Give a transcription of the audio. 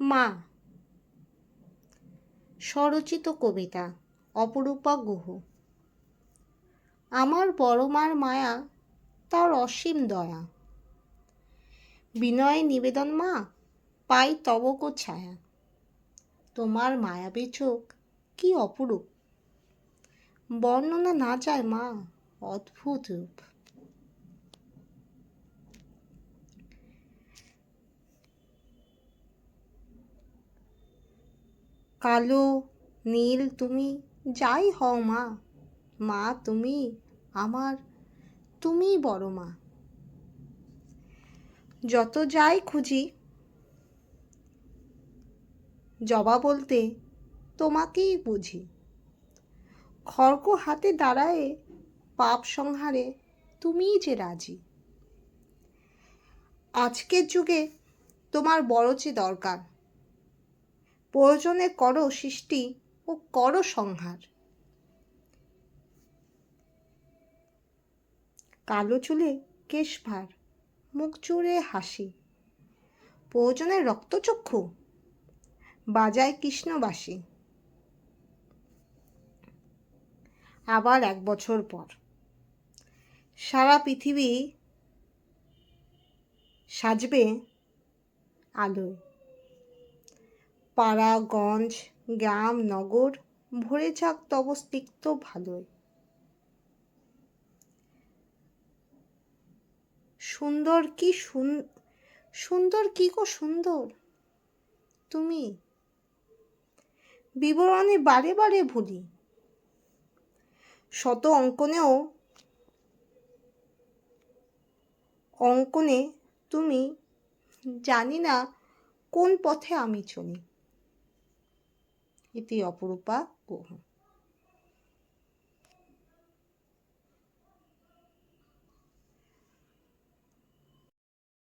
মা। স্বরচিত কবিতা, অপরূপা গুহ। আমার বড় মার মায়া, তার অসীম দয়া। বিনয় নিবেদন মা, পাই তবক ছায়া। তোমার মায়াবী চোখ কি অপরূপ। বর্ণনা না যায় মা, অদ্ভুত রূপ। কালো, নীল তুমি যাই হও মা। মা তুমি আমার তুমি বড় মা। যত যাই খুঁজি, জবা বলতে তোমাকেই বুঝি। খড়গ হাতে দাঁড়ায়ে পাপ সংহারে তুমিই যে রাজি। আজকের যুগে তোমার বড় যে দরকার প্রয়োজনে করো সৃষ্টি ও করো সংহার। কালো চুলে কেশ ভার, মুখ জুড়ে হাসি। প্রয়োজনে রক্তচক্ষু, বাজায় কৃষ্ণবাসী। আবার এক বছর পর। সারা পৃথিবী সাজবে আলোয়। পাড়া গঞ্জ গ্রাম, নগর ভরে যাক তব স্তিক্ত ভালোয় সুন্দর কি সুন্দর কি গো সুন্দর? তুমি? বিবরণে বারে বারে ভুলি। শত অঙ্কনেও, অঙ্কনে তুমি জানি না কোন পথে আমি চলি। ইতি অপরূপা গুহ।